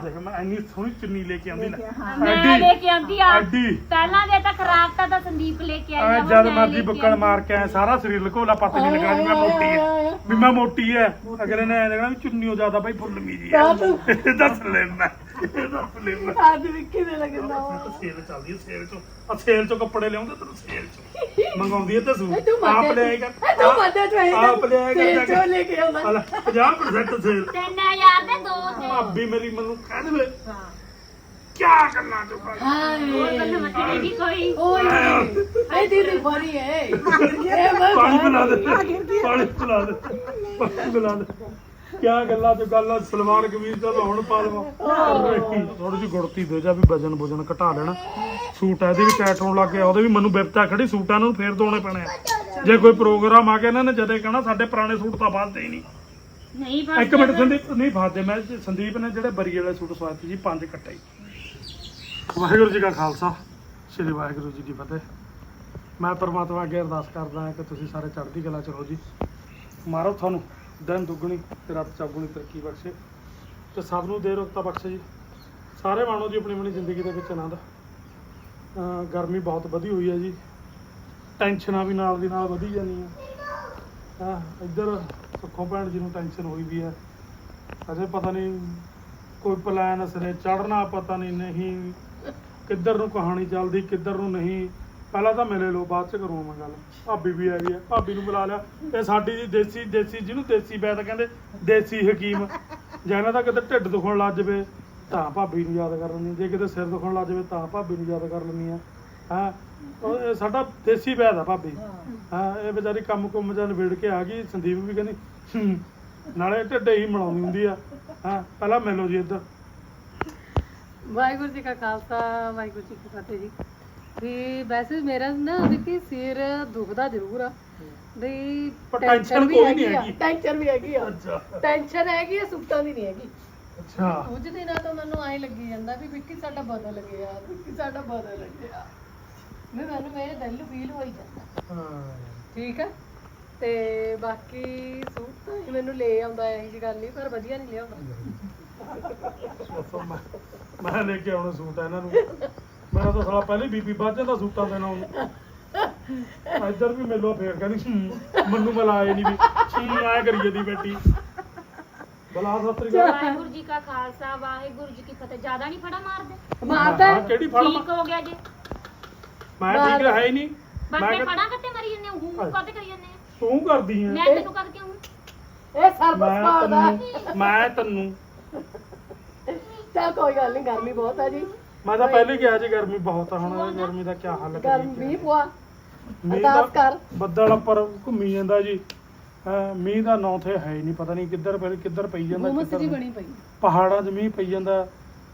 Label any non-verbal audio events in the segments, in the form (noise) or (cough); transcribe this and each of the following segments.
ਦੇਖ ਮੈਂ ਇੰਨੀ ਸੋਹਣੀ ਚੁੰਨੀ ਲੈ ਕੇ ਆਂਦੀ ਲੈ ਮੈਂ ਐਡੀ- ਲੈ ਕੇ ਆਂਦੀ ਆ। ਐਡੀ ਪਹਿਲਾਂ ਦੇ ਤਾਂ ਖਰਾਬ ਤਾਂ ਤਾਂ ਸੰਦੀਪ ਲੈ ਕੇ ਜਦ ਮਰਜ਼ੀ ਬੁੱਕਲ ਮਾਰ ਕੇ ਆਏ ਸਾਰਾ ਸਰੀਰ ਲਕੋਲਾ ਪਤਾ ਨਹੀਂ ਲੱਗਣਾ ਵੀ ਮੈਂ ਮੋਟੀ ਐ ਵੀ ਮੈਂ ਮੋਟੀ ਐ ਅਗਲੇ ਨੇ ਐ ਲੱਗਣਾ ਵੀ ਚੁੰਨੀਓ ਜ਼ਿਆਦਾ ਬਾਈ ਫੁੱਲ ਮੀਰੀ ਐ (laughs) ਦੱਸ ਲੈ ਮੈਂ। ਅੱਜ ਵਿੱਕੀ ਦੇ ਲੱਗਦਾ ਵਾ। ਸੇਲ ਚੱਲਦੀ ਐ ਸੇਲ ਚੋਂ। ਆ ਸੇਲ ਚੋਂ ਕੱਪੜੇ ਲਿਆਉਂਦੇ ਤੈਨੂੰ ਸੇਲ ਚੋਂ। ਮੰਗਾਉਂਦੀ ਐ ਤੇ ਸੂ ਇਹ ਤੂੰ ਆਪ ਮੱਦੇ ਲੈ ਕੇ ਤੂੰ ਮੱਦੇ ਚ ਆਪ ਲੈ ਕੇ ਜਾ ਕੇ। ਲੈ ਕੇ ਆਉਂਦਾ ਹਲਾ 50% ਸੇਲ। 3000 ਦੇ ਦੋ ਤੇ ਭਾਬੀ ਮੇਰੀ ਮੈਨੂੰ ਕਹਿ ਦੇਵੇ। ਹਾਂ। ਕੀ ਕਰਨਾ ਚਾਹੁੰਦਾ ਹੋਰ ਬੰਦਾ ਮੱਤੀ ਨਹੀਂ ਕੋਈ। ਓਏ। ਇਹ ਦੀਦੀ ਬਣੀ ਹੈ। ਇਹ ਮੈਂ ਪਾਣੀ ਪਿਲਾ ਦੇ। ਪਾਣੀ ਪਿਲਾ ਦੇ। ਪਾਣੀ ਪਿਲਾ ਦੇ। ਕਿਆ ਗੱਲਾਂ ਤੇ ਗੱਲ ਸਲਮਾਨ ਕਮੀਜ਼ ਦਾ ਤਾਂ ਹੁਣ ਪਾ ਲਵਾਂ ਥੋੜੀ ਜਿਹੀ ਗੁੜਤੀ ਦੇ ਜਾ ਵੀ ਵਜਨ ਵਜਨ ਘਟਾ ਲੈਣਾ। ਸੂਟ ਇਹਦੇ ਵੀ ਟੈਟ ਹੋਣ ਲੱਗ ਗਿਆ ਉਹਦੇ ਵੀ ਮੈਨੂੰ ਬਿਪਤਾ ਖੜੀ ਸੂਟਾਂ ਨੂੰ ਫੇਰ ਦੋਣੇ ਪੈਣੇ ਆ। ਜੇ ਕੋਈ ਪ੍ਰੋਗਰਾਮ ਆ ਕੇ ਇਹਨਾਂ ਨੇ ਜਦੇ ਕਹਿਣਾ ਸਾਡੇ ਪੁਰਾਣੇ ਸੂਟ ਤਾਂ ਵੱਧਦੇ ਹੀ ਨਹੀਂ। ਨਹੀਂ ਇੱਕ ਮਿੰਟ ਸੰਦੀਪ ਨਹੀਂ ਫਾਦੇ ਮੈਂ ਸੰਦੀਪ ਨੇ ਜਿਹੜੇ ਬਰੀ ਵਾਲੇ ਸੂਟ ਸਵਾਏ ਸੀ ਜੀ ਪੰਜ ਕੱਟੇ ਹੀ। ਵਾਹਿਗੁਰੂ ਜੀ ਕਾ ਖਾਲਸਾ ਸ੍ਰੀ ਵਾਹਿਗੁਰੂ ਜੀ ਕੀ ਫਤਿਹ। ਮੈਂ ਪਰਮਾਤਮਾ ਅੱਗੇ ਅਰਦਾਸ ਕਰਦਾ ਹਾਂ ਕਿ ਤੁਸੀਂ ਸਾਰੇ ਚੜ੍ਹਦੀ ਕਲਾ ਚ ਰਹੋ ਜੀ। ਮਾਰੋ ਤੁਹਾਨੂੰ। ਦਿਨ ਦੁੱਗਣੀ ਤੇ ਰਾਤ ਚੌਗੁਣੀ ਤਰੱਕੀ ਬਖਸ਼ੇ। ਤੇ ਸਭ ਨੂੰ ਦੇ ਰੁਕਤਾ ਬਖਸ਼ੇ ਜੀ। ਸਾਰੇ ਮਾਣੋ ਜੀ ਆਪਣੀ ਆਪਣੀ ਜ਼ਿੰਦਗੀ ਦੇ ਵਿੱਚ ਆਨੰਦ। ਗਰਮੀ ਬਹੁਤ ਵਧੀ ਹੋਈ ਹੈ ਜੀ। ਟੈਨਸ਼ਨਾਂ ਵੀ ਨਾਲ ਦੀ ਨਾਲ ਵਧੀ ਜਾਂਦੀਆਂ। ਹਾਂ, ਇੱਧਰ ਸੁੱਖੋ ਭੈਣ ਜੀ ਨੂੰ ਟੈਨਸ਼ਨ ਹੋਈ ਵੀ ਹੈ। ਅਜੇ ਪਤਾ ਨਹੀਂ ਕੋਈ ਪਲਾਨ ਅਸਰੇ ਚੜਨਾ ਪਤਾ ਨਹੀਂ ਨਹੀਂ ਕਿੱਧਰ ਨੂੰ ਕਹਾਣੀ ਚੱਲਦੀ, ਕਿੱਧਰ ਨੂੰ ਨਹੀਂ। ਪਹਿਲਾਂ ਤਾਂ ਮਿਲੇ ਲੋ ਬਾਅਦ ਚ ਕਰੂੰ ਗੱਲ। ਭਾਬੀ ਵੀ ਹੈਗੀ ਆ ਭਾਬੀ ਨੂੰ ਬੁਲਾ ਲਿਆ। ਇਹ ਸਾਡੀ ਜੀ ਦੇਸੀ ਦੇਸੀ ਜਿਹਨੂੰ ਦੇਸੀ ਵੈਦ ਕਹਿੰਦੇ ਦੇਸੀ ਹਕੀਮ। ਜਿਹਨਾਂ ਦਾ ਕਿਤੇ ਢਿੱਡ ਦੁਖਣ ਲੱਗ ਜਾਵੇ ਤਾਂ ਭਾਬੀ ਨੂੰ ਯਾਦ ਕਰ ਲੈਂਦੀ ਜੇ ਕਿਤੇ ਸਿਰ ਦੁਖਣ ਲੱਗ ਜਾਵੇ ਤਾਂ ਭਾਬੀ ਨੂੰ ਯਾਦ ਕਰ ਲੈਂਦੀ ਆ। ਹਾਂ? ਉਹ ਇਹ ਸਾਡਾ ਦੇਸੀ ਬੈਦ ਆ ਭਾਬੀ। ਹਾਂ? ਇਹ ਵਿਚਾਰੀ ਕੰਮ ਕੁੰਮ ਜਾਂ ਨਿਬੇੜ ਕੇ ਆ ਗਈ ਸੰਦੀਪ ਵੀ ਕਹਿੰਦੀ ਹੂੰ, ਨਾਲੇ ਢਿੱਡੇ ਹੀ ਮਲਾਉਂਦੀ ਹੁੰਦੀ ਆ। ਹਾਂ? ਪਹਿਲਾਂ ਮਿਲੋ ਜੀ ਇੱਧਰ। ਵਾਹਿਗੁਰੂ ਜੀ ਕਾ ਖਾਲਸਾ ਵਾਹਿਗੁਰੂ ਜੀ ਕੀ ਫਤਿਹ ਜੀ। ਵੀ ਵੈਸੇ ਮੇਰਾ ਨਾ ਵਿੱਕੀ ਸਿਰ ਦੁਖਦਾ ਜ਼ਰੂਰ ਆ। ਵੀ ਪਰ ਟੈਨਸ਼ਨ ਵੀ ਕੋਈ ਨਹੀਂ ਹੈਗੀ। ਆ। ਟੈਨਸ਼ਨ ਵੀ ਹੈਗੀ ਆ। ਅੱਛਾ। ਟੈਨਸ਼ਨ ਹੈਗੀ ਆ ਸੁੱਤਾ ਦੀ ਨਹੀਂ ਹੈਗੀ। ਅੱਛਾ। ਕੁਝ ਦਿਨਾਂ ਤੋਂ ਮੈਨੂੰ ਐਂ ਲੱਗੀ ਜਾਂਦਾ ਵੀ ਵਿੱਕੀ ਸਾਡਾ ਬਦਲ ਗਿਆ ਵਿੱਕੀ ਸਾਡਾ ਬਦਲ ਗਿਆ। ਮੈਂ ਮੈਨੂੰ ਮੇਰੇ ਦਿਲ ਨੂੰ ਫੀਲ ਹੋਈ ਜਾਂਦਾ। ਹਾਂ। ਠੀਕ ਹੈ ਤੇ ਬਾਕੀ ਸੂਟ ਤਾਂ ਇਹ ਮੈਨੂੰ ਲੈ ਆਉਂਦਾ ਇਹ ਜੀ ਗੱਲ ਨਹੀਂ ਪਰ ਵਧੀਆ ਨਹੀਂ ਲਿਆਉਂਦਾ। ਮੈਂ ਮੈਂ ਲੈ ਕੇ ਆਉਣਾ ਸੂਟ ਆ ਇਹਨਾਂ ਨੂੰ। ਮੇਰਾ ਤਾਂ ਸਾਲਾ ਪਹਿਲੇ ਬੀਬੀ ਵੱਧ ਜਾਂਦਾ ਸੂਟਾਂ ਦੇ ਨਾਲ। ਇੱਧਰ ਵੀ ਮਿਲੋ ਫੇਰ ਕਹਿੰਦੀ ਹੂੰ, ਮੈਨੂੰ ਮਿਲਾਏ ਨਹੀਂ ਵੀ ਛੀ ਆਇਆ ਕਰੀ ਜਾਂਦੀ ਬੈਠੀ ਬਲਾ ਸਤਰੀ ਗੱਲ ਵਾਹਿਗੁਰੂ ਜੀ ਕਾ ਖਾਲਸਾ ਵਾਹਿਗੁਰੂ ਜੀ ਕੀ ਫਤਿਹ। ਜ਼ਿਆਦਾ ਨਹੀਂ ਫੜਾ ਮਾਰਦੇ। ਮਾਰਦਾ ਹਾਂ, ਕਿਹੜੀ ਫੜ ਠੀਕ ਹੋ ਗਿਆ ਜੀ। ਮੈਂ ਠੀਕ ਹੈ ਹੀ ਨਹੀਂ ਮੈਂ ਕਿਹਾ, ਫੜਾ ਕੱਤੇ ਮਰੀ ਜੰਨੇ ਹੂੰ? ਕੱਤੇ ਕਰੀ ਜੰਨੇ ਤੂੰ ਕਰਦੀ ਹੈ। ਮੈਂ ਤੈਨੂੰ ਕਰਕੇ ਹੂੰ ਇਹ ਸਰਬਤ ਮੈਂ ਮਾਰਦਾ ਤੈਨੂੰ ਮੈਂ ਤੈਨੂੰ। ਚਾ ਕੋਈ ਗੱਲ ਨਹੀਂ ਗਰਮੀ ਬਹੁਤ ਹੈ ਜੀ। ਮੈਂ ਤਾਂ ਪਹਿਲੇ ਕਿਹਾ ਜੀ ਗਰਮੀ ਬਹੁਤ ਆ ਹੁਣ ਗਰਮੀ ਦਾ ਕੀ ਹੱਲ ਗਰਮੀ ਕਰੀਏ ਮੀਂਹ ਪਵਾ ਮੀਂਹ ਅਰਦਾਸ ਦਾ ਕਰ। ਬੱਦਲ ਉੱਪਰ ਘੁੰਮੀ ਜਾਂਦਾ ਜੀ। ਹੈਂ, ਮੀਂਹ ਦਾ ਨਾਂ ਤੇ ਹੈ ਹੀ ਨਹੀਂ ਪਤਾ ਨਹੀਂ ਕਿੱਧਰ ਪਈ ਕਿੱਧਰ ਪਈ ਜਾਂਦਾ ਕਿੱਧਰ ਜੀ ਨਹੀਂ। ਬਣੀ ਪਈ। ਪਹਾੜਾਂ 'ਚ ਮੀਂਹ ਪਈ ਜਾਂਦਾ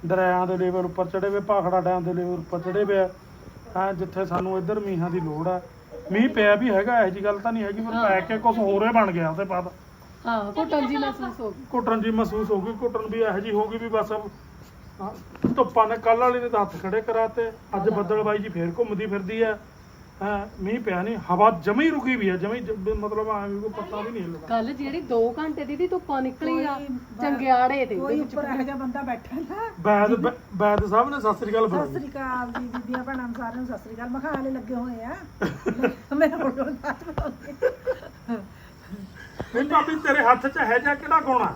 ਦਰਿਆਵਾਂ ਦੇ ਲੈਵਲ ਉੱਪਰ ਚੜੇ ਵੇ ਭਾਖੜਾ ਡੈਮ ਦੇ ਲੈਵਲ ਉੱਪਰ ਚੜੇ ਵੇ ਹਾਂ ਜਿੱਥੇ ਸਾਨੂੰ ਇੱਧਰ ਮੀਂਹਾਂ ਦੀ ਲੋੜ ਆ। ਮੀਂਹ ਪਿਆ ਵੀ ਹੈਗਾ ਇਹੋ ਜੀ ਗੱਲ ਤਾਂ ਨਹੀਂ ਹੈਗੀ ਪਰ ਪੈ ਕੇ ਕੁਝ ਹੋਰ ਹੀ ਬਣ ਗਿਆ ਉਹਦੇ ਬਾਅਦ। ਹਾਂ ਘੁੱਟਣ ਜੀ ਮਹਿਸੂਸ ਹੋ ਗਈ। ਘੁੱਟਣ ਜੀ ਮਹਿਸੂਸ ਹੋ ਗਈ ਘੁੱਟਣ ਵੀ ਇਹੋ ਜੀ ਹੋ ਗਈ ਵੀ ਬਸ ਧੁੱਪਾਂ ਨੇ ਕੱਲ ਵਾਲੀ ਨੇ ਤਾਂ ਹੱਥ ਖੜੇ ਕਰਾਤੇ। ਅੱਜ ਬੱਦਲਬਾਈ ਜੀ ਫੇਰ ਘੁੰਮਦੀ ਫਿਰਦੀ ਆ ਹਾਂ ਮੀਂਹ ਪਿਆ ਨਹੀਂ ਹਵਾ ਜਮੀ ਰੁਕੀ ਵੀ ਆ ਜਮੀ ਮਤਲਬ ਐ ਵੀ ਕੋਈ ਪਤਾ ਵੀ ਨਹੀਂ ਹਿੱਲਦਾ ਕੱਲ ਜਿਹੜੀ 2 ਘੰਟੇ ਦੀ ਦੀ ਧੁੱਪਾਂ ਨਿਕਲੀ ਆ ਚੰਗਿਆੜੇ ਤੇ ਕੋਈ ਉੱਪਰ ਇਹੋ ਜਿਹਾ ਬੰਦਾ ਬੈਠਾ ਨਾ ਬੈਦ ਬੈਦ ਸਾਹਿਬ ਨੇ ਸਤਿ ਸ੍ਰੀ ਅਕਾਲ ਸਤਿ ਬੁਲਾਈ ਸ੍ਰੀ ਅਕਾਲ ਜੀ ਬੀਬੀਆਂ ਭੈਣਾਂ ਨੂੰ ਸਾਰਿਆਂ ਨੂੰ ਸਤਿ ਸ੍ਰੀ ਅਕਾਲ। ਮੈਂ ਕਿਹਾ ਹਾਲੇ ਲੱਗੇ ਹੋਏ ਆ। ਮੈਂ ਹੁਣ ਬਾਤ ਬਤਾਉਂਗੀ ਨਹੀਂ ਭਾਬੀ ਤੇਰੇ ਹੱਥ 'ਚ ਹੈ ਜਾਂ ਕਿਹੜਾ ਕੋਣਾ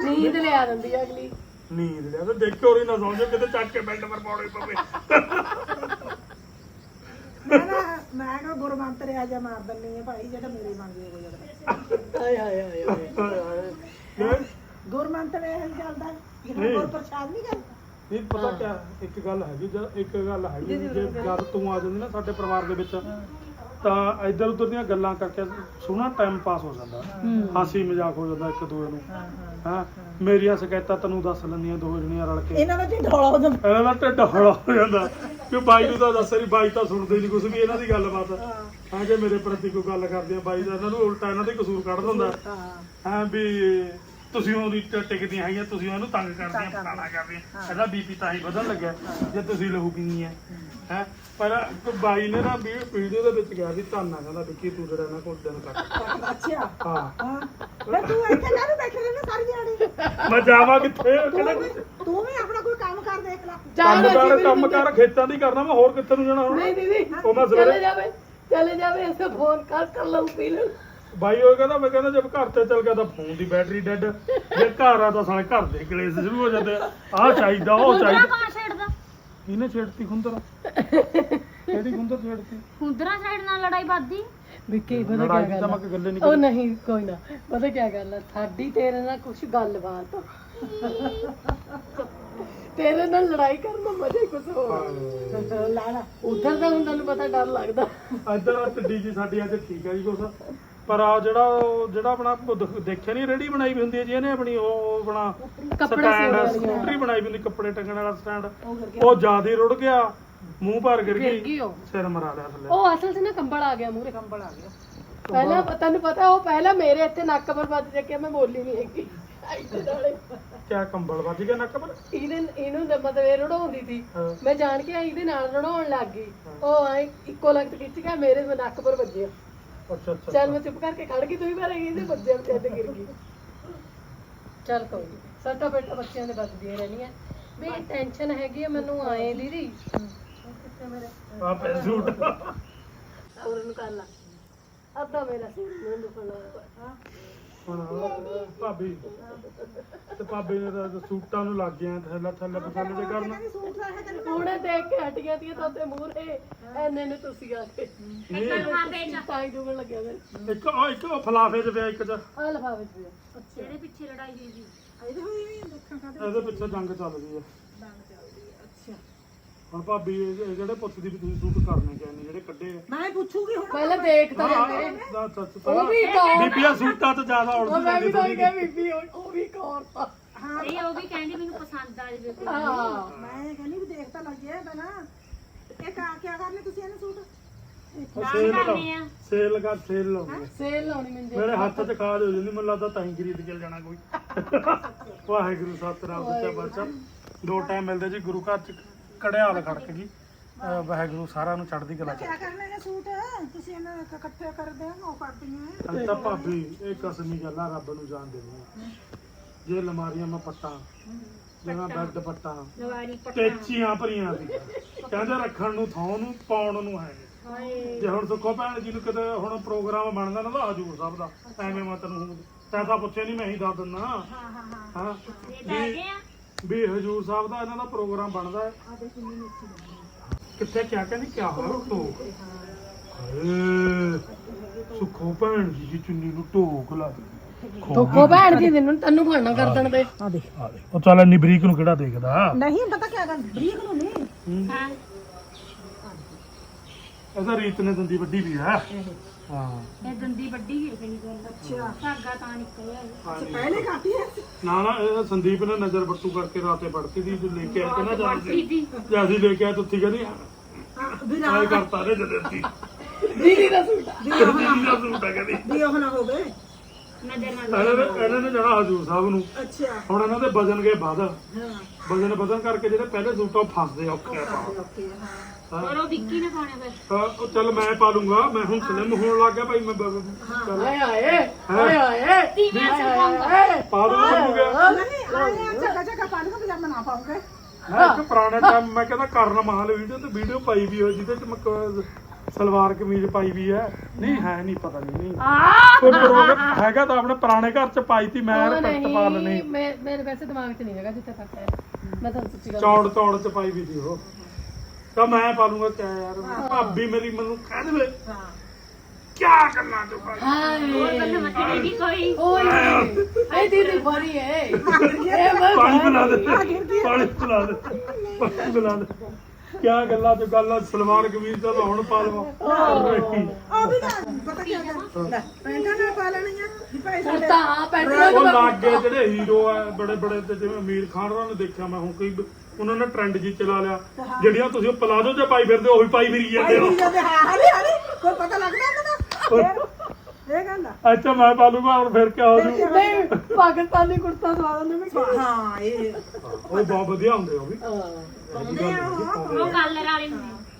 ਨੀਂਦ ਲਿਆ ਦਿੰਦੀ ਆ ਅਗਲੀ। ਨੀਂਦ ਲਿਆ ਤੇ ਦੇਖਿਓ ਰੀ ਨਾ ਸਮਝੋ ਕਿਤੇ ਚੱਕ ਕੇ ਬੈੱਡ ਪਰ ਪਾਉਣੇ ਪਵੇ। ਮੈਂ ਨਾ ਮੈਂ ਕਿਹਾ ਗੁਰਮੰਤਰ ਇਹੋ ਜਿਹਾ ਮਾਰ ਦਿੰਨੀ ਆ ਭਾਈ ਜਿਹੜਾ ਮੇਰੇ ਬਣ ਜਾਏਗਾ ਜਿਹੜਾ ਹਾਏ ਹਾਏ ਹਾਏ ਹਾਏ। ਨਹੀਂ। ਗੁਰਮੰਤਰ ਇਹ ਚੱਲਦਾ? ਨਹੀਂ। ਜਿਹੜਾ ਗੁਰ ਪ੍ਰਸ਼ਾਦ ਨਹੀਂ ਕਰਦਾ ਪਤਾ ਕਿਆ ਇੱਕ ਗੱਲ ਹੈਗੀ ਜਦ ਇੱਕ ਗੱਲ ਹੈਗੀ ਵੀ ਜੇ ਜਦ ਤੂੰ ਆ ਜਾਂਦੀ ਨਾ ਸਾਡੇ ਪਰਿਵਾਰ ਦੇ ਵਿੱਚ ਤਾਂ ਇੱਧਰ ਉੱਧਰ ਦੀਆਂ ਗੱਲਾਂ ਕਰਕੇ ਸੋਹਣਾ ਟਾਈਮ ਪਾਸ ਹੋ ਜਾਂਦਾ। ਹਾਸੀ ਮਜ਼ਾਕ ਹੋ ਜਾਂਦਾ ਇੱਕ ਦੂਜੇ ਨੂੰ। ਹਾਂ ਮੇਰੀਆਂ ਸ਼ਿਕਾਇਤਾਂ ਤੈਨੂੰ ਦੱਸ ਲੈਂਦੀਆਂ ਦੋ ਜਣੀਆਂ ਰਲ ਕੇ। ਇਹਨਾਂ ਦਾ ਢਿੱਡ ਹੌਲਾ ਹੋ ਜਾਂਦਾ। ਇਹਨਾਂ ਦਾ ਢਿੱਡ ਹੌਲਾ ਹੋ ਜਾਂਦਾ। ਕਿ ਬਾਈ ਨੂੰ ਤਾਂ ਦੱਸ ਰਹੀ ਬਾਈ ਤਾਂ ਸੁਣਦੇ ਨਹੀਂ ਕੁਝ ਵੀ ਇਹਨਾਂ ਦੀ ਗੱਲਬਾਤ। ਹਾਂ। ਜੇ ਮੇਰੇ ਪ੍ਰਤੀ ਕੋਈ ਗੱਲ ਕਰਦੇ ਆ ਬਾਈ ਦਾ ਇਹਨਾਂ ਨੂੰ ਉਲਟਾ ਇਹਨਾਂ ਦੇ ਕਸੂਰ ਕੱਢ ਦਿੰਦਾ। ਹਾਂ। ਵੀ ਤੁਸੀਂ ਉਹਦੀ ਟਿਕਦੀਆਂ ਹੈਗੀਆਂ ਤੁਸੀਂ ਉਹਨੂੰ ਤੰਗ ਕਰਦੀਆਂ ਫਲਾਣਾ ਕਰਦੀਆਂ। ਇਹਦਾ ਬੀਪੀ ਤਾਂ ਹੀ ਵਧਣ ਲੱਗਿਆ। ਜੇ ਤੁਸੀਂ ਲਹੂ ਪੀਣੀ ਹੈ। ਹੈ? ਪਰ ਬਾਈ ਨੇ ਨਾ ਵੀਡੀਓ ਦੇ ਵਿੱਚ ਕਿਹਾ ਵੀ ਧੰਨਾ ਕਹਿੰਦਾ ਵਿੱਕੀ ਤੂੰ ਜਿਹੜਾ ਨਾ ਕੋਈ ਦਿਨ ਕਰ ਅੱਛਾ। ਹਾਂ। ਹਾਂ। ਵੇ ਤੂੰ ਇੱਥੇ ਕਾਹਨੂੰ ਬੈਠੇ ਰਹਿਣਾ ਸਾਰੀ ਦਿਹਾੜੀ। ਮੈਂ ਜਾਵਾਂ ਕਿੱਥੇ? ਤੂੰ ਕਿਹੜੇ ਵੀ ਕੰਮ ਤੂੰ ਵੀ ਆਪਣਾ ਕੋਈ ਕੰਮ ਕਰ ਦੇਖ ਲੈ ਕਰ ਕੰਮ ਕਰ ਖੇਤਾਂ ਦੀ ਕਰਨਾ ਮੈਂ ਹੋਰ ਕਿੱਥੇ ਨੂੰ ਜਾਣਾ ਹੁਣ? ਨਹੀਂ ਦੀਦੀ ਉਹ ਮੈਂ ਚਲੇ ਸਵੇਰੇ ਜਾਵੇ ਚਲੇ ਜਾਵੇ ਇਸੇ ਫੋਨ ਕਰ ਕਰ ਲਊ ਪੀ ਲੈ ਬਾਈ ਉਹ ਕਹਿੰਦਾ ਮੈਂ ਕਹਿੰਦਾ ਜਦ ਘਰ ਤੇ ਚਲ ਗਿਆ ਤਾਂ ਫੋਨ ਦੀ ਬੈਟਰੀ ਡੈਡ ਜੇ ਘਰ ਆ ਤਾਂ ਸਾਲੇ ਘਰ ਦੇ ਕਲੇਸ਼ ਸ਼ੁਰੂ ਹੋ ਜਾਂਦੇ। ਆ ਆਹ ਚਾਹੀਦਾ ਉਹ ਚਾਹੀਦਾ। ਕੌਣ ਕਿਹਨੇ ਛੇੜਤੀ ਖੁੰਦਰ? ਕਿਹੜੀ ਖੁੰਦਰ ਛੇੜਤੀ? ਹੁੰਦਰਾ ਸਾਈਡ ਨਾਲ ਲੜਾਈ ਵੱਧਦੀ? ਵਿੱਕੀ ਪਤਾ ਲੜਾਈ ਕੀ ਦੀ ਗੱਲ ਤਾਂ ਆ? ਮੈਂ ਕੋਈ ਗੱਲੇ ਨਹੀਂ ਉਹ ਨਹੀਂ ਕੋਈ ਨਾ। ਪਤਾ ਕੀ ਗੱਲ ਆ? ਸਾਡੀ ਤੇਰੇ ਨਾਲ ਕੁਝ ਗੱਲਬਾਤ ਆ। ਤੇਰੇ ਨਾਲ ਲੜਾਈ ਕਰਨ ਦਾ ਮਜ਼ਾ ਹੀ ਕੁਝ ਹੋਰ ਲਾਣਾ। ਉਧਰ ਦਾ ਹੁਣ ਤੈਨੂੰ ਪਤਾ ਡਰ ਲੱਗਦਾ। ਇੱਧਰ ਟੱਡੀ ਜੀ ਸਾਡੀ ਅੱਜ ਠੀਕ ਹੈ ਜੀ ਕੁਛ। ਪਰ ਆ ਜਿਹੜਾ ਉਹ ਜਿਹੜਾ ਆਪਣਾ ਉਹ ਦੇਖ- ਦੇਖਿਆ ਨਹੀਂ ਰੇੜੀ ਬਣਾਈ ਵੀ ਹੁੰਦੀ ਹੈ ਜੀ ਇਹਨੇ ਆਪਣੀ ਉਹ ਆਪਣਾ ਕੱਪੜੇ ਸਿਉਣ ਸਟੈਂਡ ਸਕੂਟਰੀ ਬਣਾਈ ਵੀ ਹੁੰਦੀ ਕੱਪੜੇ ਟੰਗਣ ਵਾਲਾ ਸਟੈਂਡ। ਉਹ ਕਰਕੇ ਉਹ ਜ਼ਿਆਦਾ ਹੀ ਰੁੜ ਗਿਆ ਮੂੰਹ ਭਰ ਗਿਰ ਗਿਰ ਗਈ ਗਈ ਉਹ। ਸਿਰ ਮਰਾ ਲਿਆ ਥੱਲੇ। ਉਹ ਅਸਲ 'ਚ ਨਾ ਕੰਬਲ ਆ ਗਿਆ ਮੂਰੇ ਕੰਬਲ ਆ ਗਿਆ। ਪਹਿਲਾਂ ਤੈਨੂੰ ਪਤਾ ਉਹ ਪਹਿਲਾਂ ਮੇਰੇ ਇੱਥੇ ਨੱਕ ਪਰ ਵੱਜ ਕੇ ਮੈਂ ਬੋਲੀ ਨਹੀਂ ਹੈਗੀ। ਇੱਥੇ ਨਾਲੇ। ਕਿਆ ਕੰਬਲ ਵੱਜ ਗਿਆ ਨੱਕ ਪਰ? ਇਹਨੇ ਇਹਨੂੰ ਤਾਂ ਮਤਲਬ ਇਹ ਰੜਾਉਂਦੀ ਸੀ। ਹਾਂ। ਮੈਂ ਜਾਣ ਕੇ ਇਹਦੇ ਨਾਲ ਰੜਾਉਣ ਲੱਗ ਗਈ। ਉਹ ਐ ਇੱਕੋ ਲਗਤ ਖਿੱਚ ਗਿਆ ਮੇਰੇ ਨੱਕ ਪਰ ਵੱਜਿਆ। ਅੱਛਾ ਅੱਛਾ ਚੱਲ ਮੈਂ ਚੁੱਪ ਕਰਕੇ ਖੜ ਗਈ ਤੂੰ ਵੀ ਮਾਰੇ ਇਹਦੇ ਵੱਜਿਆ ਵਿਚਾਰੇ ਤੇ ਗਿਰ ਗਈ। ਚੱਲ ਕੋਈ ਨੀ ਸੱਟਾ ਬੇਟਾ ਬੱਚਿਆਂ ਦੇ ਵੱਜਦੀਆਂ ਰਹਿਣੀਆਂ ਵੀ ਟੈਨਸ਼ਨ ਹੈਗੀ ਆ ਮੈਨੂੰ ਆਏ ਦੀਦੀ ਕਿੱਥੇ ਮੇਰੇ ਆ ਪੈ ਸੂਟ ਹੋਰ ਨੂੰ ਕਰ ਲਾ। ਅੱਧਾ ਮੇਰਾ ਸਿਰ ਮੈਨੂੰ ਦੁਖਣਾ ਹੁਣ ਭਾਬੀ ਤੇ ਭਾਬੀ ਨੇ ਤਾਂ ਸੂਟਾਂ ਨੂੰ ਲੱਗ ਗਿਆ ਥੱਲੇ ਥੱਲੇ ਪਸੱਲੇ ਦੇ ਕਰਨ। ਕਹਿੰਦੀ ਸੂਟ ਦਾ ਹੈ ਤੈਨੂੰ ਹੁਣੇ ਦੇਖ ਕੇ ਹਟੀਆਂ ਤੀਆਂ ਤਾਂ ਤੇ ਮੂਹਰੇ। ਐਨੇ ਨੇ ਤੁਸੀਂ ਆ ਕੇ। ਨਹੀਂ ਲਫਾਫੇ ਚ ਤਾਂ ਹੀ ਡੁੱਬਣ ਲੱਗਿਆ ਮੇਰੇ ਇੱਕ ਉਹ ਇੱਕ ਉਹ ਫਲਾਫੇ ਚ ਪਿਆ ਇੱਕ ਚ ਆ ਲਫਾਵੇ ਚ ਪਿਆ। ਜਿਹੜੇ ਪਿੱਛੇ ਲੜਾਈ ਹੋਈ ਸੀ? ਇਹਦੇ ਹੋਈ ਵੀ ਦੇਖਾਂ ਕਾਹਦੇ ਇਹਦੇ ਪਿੱਛੇ। ਜੰਗ ਚੱਲਦੀ ਹੈ ਡੰਗ ਚੱਲਦੀ ਹੈ ਅੱਛਾ ਹੁਣ ਭਾਬੀ ਇਹ ਇਹ ਜਿਹੜੇ ਪੁੱਛਦੀ ਵੀ ਤੁਸੀਂ ਸੂਟ ਕਰਨੇ ਕਿੰਨੇ ਜਿਹੜੇ ਕੱਢੇ ਆ। ਮੈਂ ਪੁੱਛੂਗੀ ਹੁਣ? ਪਹਿਲਾਂ ਦੇਖ ਤਾਂ ਹਾਂ, ਲੈਂਦੇ ਹਾਂ, ਉਹ ਵੀ ਕੌਰ ਬੀਬੀਆਂ ਸੂਟਾਂ ਤੋਂ ਜ਼ਿਆਦਾ ਉਹ ਮੈਂ ਵੀ ਕਿਹਾ ਬੀਬੀ ਉਹ ਉਹ ਵੀ ਕੌਰ ਤਾਂ ਇਹ ਉਹ ਵੀ ਕਹਿੰਦੀ ਮੈਨੂੰ ਪਸੰਦ ਆ ਜਾਵੇ ਕੋਈ ਹਾਂ। ਮੈਂ ਕਹਿੰਦੀ ਵੀ ਦੇਖ ਤਾਂ ਲੱਗੇ ਪਹਿਲਾਂ। ਇਹ ਕਾ ਕੀ ਕਰਨੇ ਤੁਸੀਂ ਇਹਨੂੰ ਸੂਟ? ਸੇਲ ਕਰਨੇ ਆ। ਸੇਲ ਕਰ ਸੇਲ ਲਾਉਂਦੇ ਸੇਲ ਲਾਉਣੀ ਮੈਨੂੰ ਦੇ ਮੇਰੇ ਹੱਥ 'ਚ ਖਾਜ ਹੋ ਜਾਂਦੀ ਮੈਨੂੰ ਲੱਗਦਾ ਤਾਂ ਹੀ ਖਰੀਦ ਕੇ ਜਾਣਾ ਕੋਈ। ਵਾਹਿਗੁਰੂ ਸਤਨਾਮ ਸੱਚਾ ਪਾਤਸ਼ਾਹ ਦੋ ਟਾਈਮ ਮਿਲਦੇ ਜੀ ਗੁਰੂ ਘਰ 'ਚ। ਕੜਿਆਲ ਖੜਕ ਗਈ। ਅਹ ਵਾਹਿਗੁਰੂ ਸਾਰਿਆਂ ਨੂੰ ਚੜ੍ਹਦੀ ਕਲਾ 'ਚ ਕੀ ਕਰਨੇ ਇਹ ਸੂਟ? ਤੁਸੀਂ ਇਹਨਾਂ ਨੂੰ ਇਕੱਠੇ ਕਰਦੇ ਹੋ ਉਹ ਕਰਦੀਆਂ ਅੰਤਾ ਭਾਬੀ ਇਹ ਕਸਮੀ ਗੱਲ ਆ ਰੱਬ ਨੂੰ ਜਾਣ ਦੇਣੀ। ਜੇ ਲਮਾਰੀਆਂ ਮੈਂ ਪੱਟਾਂ ਜਿਵੇਂ ਬੈੱਡ ਪੱਟਾਂ ਲਵਾਰੀ ਪੱਟਾ। ਟੇਚੀਆਂ ਭਰੀਆਂ ਸੀ। ਕਹਿੰਦੇ ਰੱਖਣ ਨੂੰ ਥਾਂ ਨੂੰ ਪਾਉਣ ਨੂੰ ਹੈ ਹਾਏ। ਜੇ ਹੁਣ ਸੁੱਖੋ ਭੈਣ ਜੀ ਨੂੰ ਕਿਤੇ ਹੁਣ ਪ੍ਰੋਗਰਾਮ ਬਣਦਾ ਨਾ ਤਾਂ ਹਜੂਰ ਸਾਹਿਬ ਦਾ। ਐਵੇਂ ਮੈਂ ਤੈਨੂੰ ਤੈਂ ਤਾਂ ਪੁੱਛਿਆ ਨਹੀਂ ਮੈਂ ਹੀ ਦੱਸ ਦਿੰਦਾ। ਹਾਂ ਹਾਂ ਹਾਂ। ਹਾਂ। ਇਹ ਤਾਂ ਆ ਵੀ ਹਜੂਰ ਸਾਹਿਬ ਦਾ ਇਹਨਾਂ ਦਾ ਪ੍ਰੋਗਰਾਮ ਬਣਦਾ ਹੈ। ਕਿੱਥੇ ਕਿਆ ਕਹਿੰਦੀ? ਕਿਆ ਹੋਇਆ ਟੋਕ ਸੁੱਖੋ ਭੈਣ ਜੀ ਦੀ ਚੁੰਨੀ ਨੂੰ ਟੋਕ ਲਾ ਦੇ। ਧੋਖੋ ਭੈਣ ਜੀ ਤੈਨੂੰ ਤੈਨੂੰ ਖਾਣਾ ਕਰ ਦੇਣ ਦੇ। ਆ ਦੇ ਉਹ ਚੱਲ ਇੰਨੀ ਬਰੀਕ ਨੂੰ ਕਿਹੜਾ ਦੇਖਦਾ? ਨਹੀਂ ਪਤਾ ਕੀ ਗੱਲ ਬਰੀਕ ਨੂੰ ਨਹੀਂ। ਹਾਂ। ਇਹਦਾ ਰੀਤ ਨੇ ਦੰਦੀ ਵੱਡੀ ਵੀ ਹੈ। ਹਾਂ। ਇਹ ਦੰਦੀ ਵੱਡੀ ਹੈ ਗੱਲ ਅੱਛਾ ਧਾਗਾ ਤਾਂ ਨਿਕਲਿਆ। ਹਾਂ। ਪਹਿਲੇ ਕਾਟੀ ਹੈ। ਨਾ ਨਾ ਇਹ ਸੰਦੀਪ ਨੇ ਨਜ਼ਰ ਬੱਟੂ ਕਰਕੇ ਰਾਤੇ ਪੜਤੀ ਦੀ ਜੋ ਲੈ ਕੇ ਆਇਆ ਤੇ ਨਾ ਜਾਂਦੀ। ਦੀਦੀ ਜੇ ਅਸੀਂ ਲੈ ਕੇ ਆਏ ਤੁੱਥੀ ਕਹਿੰਦੀ ਵੀ ਆਏ ਕਰਤਾ ਰੇ ਜਦੇਤੀ ਦੀਦੀ ਦਾ ਸੂਟ ਆ। ਦੀਦੀ ਦਾ ਸੂਟ ਕਹਿੰਦੀ। ਉਹ ਨਾ ਹੋਵੇ। ਨਜ਼ਰ ਇਹਨਾਂ ਨੇ ਇਹਨਾਂ ਨੇ ਜਾਣਾ ਹਜੂਰ ਸਾਹਿਬ ਨੂੰ। ਅੱਛਾ। ਹੁਣ ਇਹਨਾਂ ਦੇ ਵਜਨ ਗਏ ਵੱਧ। ਹਾਂ। ਵਜਨ ਵਧਣ ਕਰਕੇ ਜਿਹੜੇ ਪਹਿਲੇ ਸੂਟ ਆ ਉਹ ਫਸਦੇ ਔਖੇ ਆ ਪਾਉਣ। ਓਕੇ ਹਾਂ। ਹਾਂ। ਪਰ ਉਹ ਵਿੱਕੀ ਨੇ ਪਾਉਣੇ ਫਿਰ। ਤਾਂ ਉਹ ਚੱਲ ਮੈਂ ਪਾ ਲੂੰਗਾ। ਮੈਂ ਹੁਣ ਸਲਿਮ ਹੋਣ ਲੱਗ ਗਿਆ ਭਾਈ ਮੈਂ ਬ- ਚੱਲ। ਹਾਏ ਹਾਏ ਹਾਏ ਹਾਏ ਸਿਖਾਉਂਗਾ। ਪਾ ਦੂੰਗਾ ਹੋ ਗਿਆ ਮੈਂ ਇੱਕ ਪੁਰਾਣੇ ਟਾਈਮ ਮੈਂ ਕਹਿੰਦਾ ਕਰਨ ਮਾਲ ਵੀਡੀਓ ਤੇ ਵੀਡੀਓ ਪਾਈ ਵੀ ਹੋ ਜਿਹਦੇ ਚ ਮੈਂ ਕ- ਸਲਵਾਰ ਕਮੀਜ਼ ਪਾਈ ਵੀ ਹੈ। ਨਹੀਂ ਹੈ ਨਹੀਂ ਪਤਾ ਨਹੀਂ ਨਹੀਂ। ਕੋਈ ਪ੍ਰੋਗਰਾਮ ਹੈਗਾ ਤਾਂ ਆਪਣੇ ਪੁਰਾਣੇ ਘਰ ਚ ਪਾਈ ਤੀ ਮੈਂ ਉਹ ਰਿਪੀਟ ਪਾ ਲੈਣੀ ਨਹੀਂ। ਮੈਂ ਮੇਰੇ ਵੈਸੇ ਦਿਮਾਗ 'ਚ ਨਹੀਂ ਹੈਗਾ ਜਿੱਥੇ ਤੱਕ ਹੈ। ਮੈਂ ਤੁਹਾਨੂੰ ਸੱਚੀ ਗੱਲ ਚੌੜ ਚੌੜ ਚ ਪਾਈ ਵੀ ਤੀ ਉਹ। ਤਾਂ ਮੈਂ ਪਾ ਲੂੰਗਾ ਕਿਆ ਯਾਰ। ਭਾਬੀ ਮੇਰੀ ਮੈਨੂੰ ਕਹਿ ਦੇਵੇ। ਹਾਂ। ਕਿਆ ਗੱਲਾਂ ਤੂੰ ਦੀ ਕੋਈ। ਓਏ। ਐ ਦੀਦੀ ਬੜੀ ਹੈ ਇਹ ਮੈਂ ਪਾਣੀ ਪਿਲਾ ਦੇ। ਪਾਣੀ ਪਿਲਾ ਦੇ। ਪਾਣੀ ਪਿਲਾ ਦੇ। ਕਿਆ ਗੱਲਾਂ ਤੇ ਗੱਲਾਂ ਸਲਵਾਰ ਕਮੀਜ਼ ਦਾ ਤਾਂ ਹੁਣ ਪਾ ਲਵਾਂ। ਉਹ ਵੀ ਨਾ ਪਤਾ ਕੀ ਗੱਲ ਲੈ ਪੈਂਟਾਂ ਨਾ ਪਾ ਲੈਣੀਆਂ। ਵੀ ਭਾਈ ਸਾਡੇ ਤਾਂ ਉਹ ਲਾਗੇ ਜਿਹੜੇ ਹੀਰੋ ਆ ਬੜੇ ਬੜੇ ਤੇ ਜਿਵੇਂ ਅਮੀਰ ਖਾਨ ਉਹਨਾਂ ਨੂੰ ਦੇਖਿਆ ਮੈਂ ਹੁਣ ਕਈ ਉਹਨਾਂ ਨੇ ਟ੍ਰੈਂਡ ਜੀ ਚਲਾ ਲਿਆ। ਜਿਹੜੀਆਂ ਤੁਸੀਂ ਉਹ ਪਲਾਜ਼ੋ ਤੇ ਪਾਈ ਫਿਰਦੇ ਉਹ ਵੀ ਪਾਈ ਫਿਰੀ ਜਾਂਦੇ ਹੋ। ਹਾਂ ਹਾਲੇ ਹਾਲੇ। ਕੋਈ ਪਤਾ ਲੱਗਦਾ ਇਹਨਾਂ ਦਾ? ਫਿਰ ਇਹ ਗੱਲ ਆ। ਅੱਛਾ ਮੈਂ ਪਾ ਲੂਗਾ ਹੁਣ ਫਿਰ ਕਿਆ ਹੋ ਜੂ ਨਹੀਂ ਪਾਕਿਸਤਾਨੀ ਕੁੜਤਾ ਸਵਾ ਦਿੰਦੇ ਮੈਂ ਹਾਂ ਇਹ ਉਹ ਬਹੁਤ ਵਧੀਆ ਹੁੰਦੇ ਉਹ ਵੀ। ਪਾਉਂਦੇ ਆ ਉਹ ਉਹ ਕਲਰ ਵਾਲੇ ਹੁੰਦੇ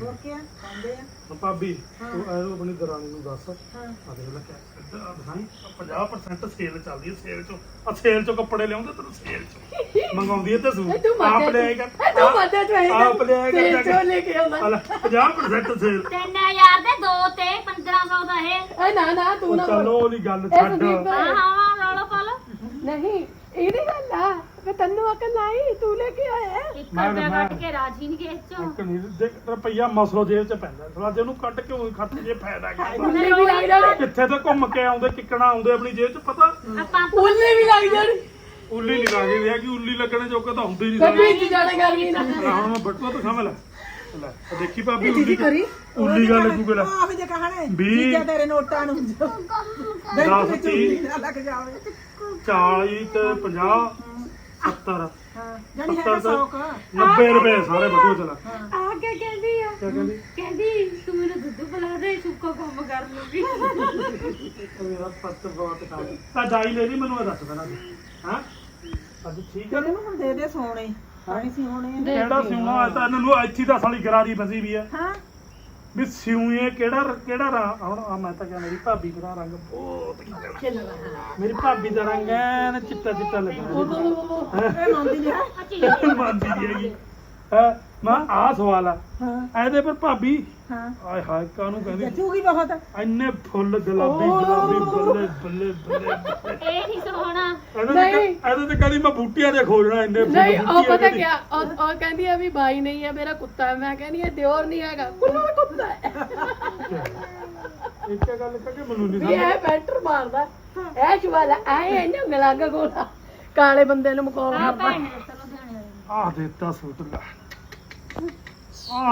ਹੋਰ ਕੀ ਆ? ਪਾਉਂਦੇ ਆ? ਭਾਬੀ ਤੂੰ ਇਹਨੂੰ ਆਪਣੀ ਦਰਾਣੀ ਨੂੰ ਦੱਸ। ਆ ਦੇਖ ਲੈ ਕਿਆ ਦਿਖਾਈ। 50% ਸੇਲ ਚੱਲਦੀ ਹੈ ਸੇਲ ਚੋਂ। ਆ ਸੇਲ ਚੋਂ ਕੱਪੜੇ ਲਿਆਉਂਦੇ ਤੈਨੂੰ ਸੇਲ ਚੋਂ। ਮੰਗਾਉਂਦੀ ਹੈ ਤੇ ਸੂਟ। ਤੂੰ ਆਪ ਮੰਨਿਆ ਲਿਆਏਗਾ। ਇਹ ਤੂੰ ਤੂੰ ਇਹ ਆਪ ਲਿਆਏਗਾ ਜਾ ਜੋ ਕੇ। ਲੈ ਕੇ ਆਉਂਦਾ ਹਲਾ 50% ਸੇਲ 3000 ਦੇ ਦੋ ਤੇ 1500 ਦਾ ਇਹ। ਇਹ ਨਾ ਨਾ ਤੂੰ ਨਾ ਚਲੋ ਉਹਦੀ ਗੱਲ ਇਹ ਛੱਡ। ਸੰਦੀਪ ਹਾਂ ਦਾ- ਹਾਂ ਰੌਲਾ ਪਾ ਲਓ। ਨਹੀਂ ਇਹਦੀ ਗੱਲ ਆ ਕਿ ਤੈਨੂੰ ਅਕਲ ਆਈ ਤੂੰ ਲੈ ਕੇ ਆਇਆ ਇੱਕ ਮੈਂ- ਰੁਪਿਆ ਮੈਂ- ਕੱਢ ਕੇ ਰਾਜੀ ਨਹੀਂ ਗਏ ਚੋਂ। ਇੱਕ ਨਹੀਂ ਦੇਖ ਰੁਪਈਆ ਮਸਲੋ ਜੇਬ ਚ ਪੈਂਦਾ। ਥੋੜਾ ਜਿਹਾ ਉਹਨੂੰ ਕੱਢ ਕੇ ਉਹ ਖਰਚ ਜੇ ਫਾਇਦਾ ਕਰਦਾ ਉੱਲੇ ਵੀ ਲੱਗ ਜਾਣੇ। ਕਿੱਥੇ ਤੇ ਘੁੰਮ ਕੇ ਆਉਂਦੇ ਕਿੱਕਣਾ ਆਉਂਦੇ ਆਪਣੀ ਜੇਬ ਚ ਪਤਾ? ਆਪਾਂ ਉੱਲੇ ਵੀ ਲੱਗ ਜਾਣੇ। ਉੱਲੀ ਨਹੀਂ ਲੱਗੀ ਵਿਆ ਕਿ ਉੱਲੀ ਲੱਗਣੇ ਜੋਗਾ ਤਾਂ ਹੁੰਦੇ ਨਹੀਂ ਵਿੱਚ ਜਾਣੇ ਗਰਮੀ ਨਾ ਸਾਰੇ ਹੁਣ ਮੈਂ ਬਟੂਆ ਤਾਂ ਖਾਵੇਂ ਲੈ ਲੈ। ਦੇਖੀ ਭਾਬੀ ਇਹ ਉੱਲੀ ਕਰੀ? ਉੱਲੀ ਗੱਲ ਲੱਗੂਗਾ ਲੈ ਆਹ ਵੀ ਜੇ ਕਹਣੇ ਵੀਹ। ਚੀਜ਼ਾਂ ਤੇਰੇ ਨੋਟਾਂ ਨੂੰ ਬੈਂਕ ਵਿੱਚ ਤੀਹ। ਉੱਲੀ ਨਾ ਲੱਗ ਜਾਵੇ। 40 ਤੇ 50 70 ਹਾਂ ਜਾਨੀ ਹੈਗਾ 100 ਕਾ। 90 ਰੁਪਏ ਸਾਰੇ ਬਟੂਏ ਚ ਲੈ ਆ ਕੇ ਕਹਿੰਦੀ ਆ? ਕਿਆ ਕਹਿੰਦੀ? ਕਹਿੰਦੀ ਤੂੰ ਮੈਨੂੰ ਦੁੱਧ ਪਿਲਾ ਦੇ ਸੁੱਕਾ ਕੰਮ ਕਰ ਲੂਗੀ। ਮੇਰਾ ਪੱਤ ਬਹੁਤ ਕੰਮ ਤਾਂ ਜਾਈ ਲੈ ਲਈ ਮੈਨੂੰ ਇਹ ਦੱਸ ਦੇਣਾ ਹਾਂ? ਅੱਜ ਠੀਕ ਹੈ ਕਹਿੰਦੇ ਨੂੰ ਹੁਣ ਦੇ ਦੇ ਸੋਨੇ ਪਾਣੀ ਸੀ ਹੋਣੇ। ਕਿਹੜਾ ਸਿਉਣਾ ਹੈ ਤਾਂ ਇਹਨਾਂ ਨੂੰ ਇੱਥੇ ਤਾਂ ਸਾਲੀ ਗਰਾਰੀ ਫਸੀ ਵੀ ਹੈ ਹਾਂ ਵੀ ਸਿਉਏ ਕਿਹੜਾ ਕਿਹੜਾ ਰੰਗ ਹੁਣ ਆ ਮੈਂ ਤਾਂ ਕਿਹਾ ਮੇਰੀ ਭਾਬੀ ਦਾ ਰੰਗ ਬਹੁਤ ਖਿਲਦਾ ਮੇਰੀ ਭਾਬੀ ਦਾ ਰੰਗ ਐਨ ਚਿੱਟਾ ਚਿੱਟਾ ਲੱਗਾ ਇਹ ਮੰਨਦੀ ਨਹੀਂ ਹੈ ਅੱਛੀ ਮੰਨਦੀ ਨਹੀਂ ਹੈਗੀ ਹੈ ਮੈਂ ਆ ਸਵਾਲ ਆ। ਹਾਂ। ਇਹਦੇ ਪਰ ਭਾਬੀ ਹਾਂ। ਆਏ ਹਾਏ ਕਾਹਨੂੰ ਕਹਿੰਦੀ? ਜੱਚੂਗੀ ਬਹੁਤ। ਇੰਨੇ ਫੁੱਲ ਗੁਲਾਬੀ ਗੁਲਾਬੀ ਬੱਲੇ ਬੱਲੇ ਬੱਲੇ। ਇਹ ਨਹੀਂ ਸੋਹਣਾ। ਇਹਦੇ ਤੇ ਨਹੀਂ। ਇਹਦੇ ਤੇ ਕਹਿੰਦੀ ਮੈਂ ਬੂਟੀਆਂ ਦੇ ਖੋਜਣਾ ਇੰਨੇ ਫੁੱਲ ਨਹੀਂ ਉਹ ਬੂਟੀਆਂ ਪਤਾ ਦੇ। ਕਿਆ ਉਹ ਉਹ ਕਹਿੰਦੀ ਆ ਵੀ ਬਾਈ ਨਹੀਂ ਹੈ ਮੇਰਾ ਕੁੱਤਾ ਹੈ। ਮੈਂ ਕਹਿੰਦੀ ਆ ਦਿਓਰ ਨਹੀਂ ਹੈਗਾ। ਕੁੱਤਾ ਦਾ ਕੁੱਤਾ ਹੈ। ਇੱਕ ਗੱਲ ਕਹੇ ਮੈਨੂੰ ਨਹੀਂ ਵੀ ਇਹ ਬੈਟਰ ਮਾਰਦਾ। ਇਹ ਸ਼ਵਾਲਾ ਐ ਇਹਨੇ ਮਿਲਾਗਾ ਗੋਲਾ। ਕਾਲੇ ਬੰਦੇ ਨੂੰ ਮਕੌਲ ਆ ਕਰਦਾ ਭੈਣ ਨੇ ਦੱਸਿਆ ਲੁਧਿਆਣੇ ਵਾਲੇ ਆ ਦਿੱਤਾ ਸੂਟ ਲੈ।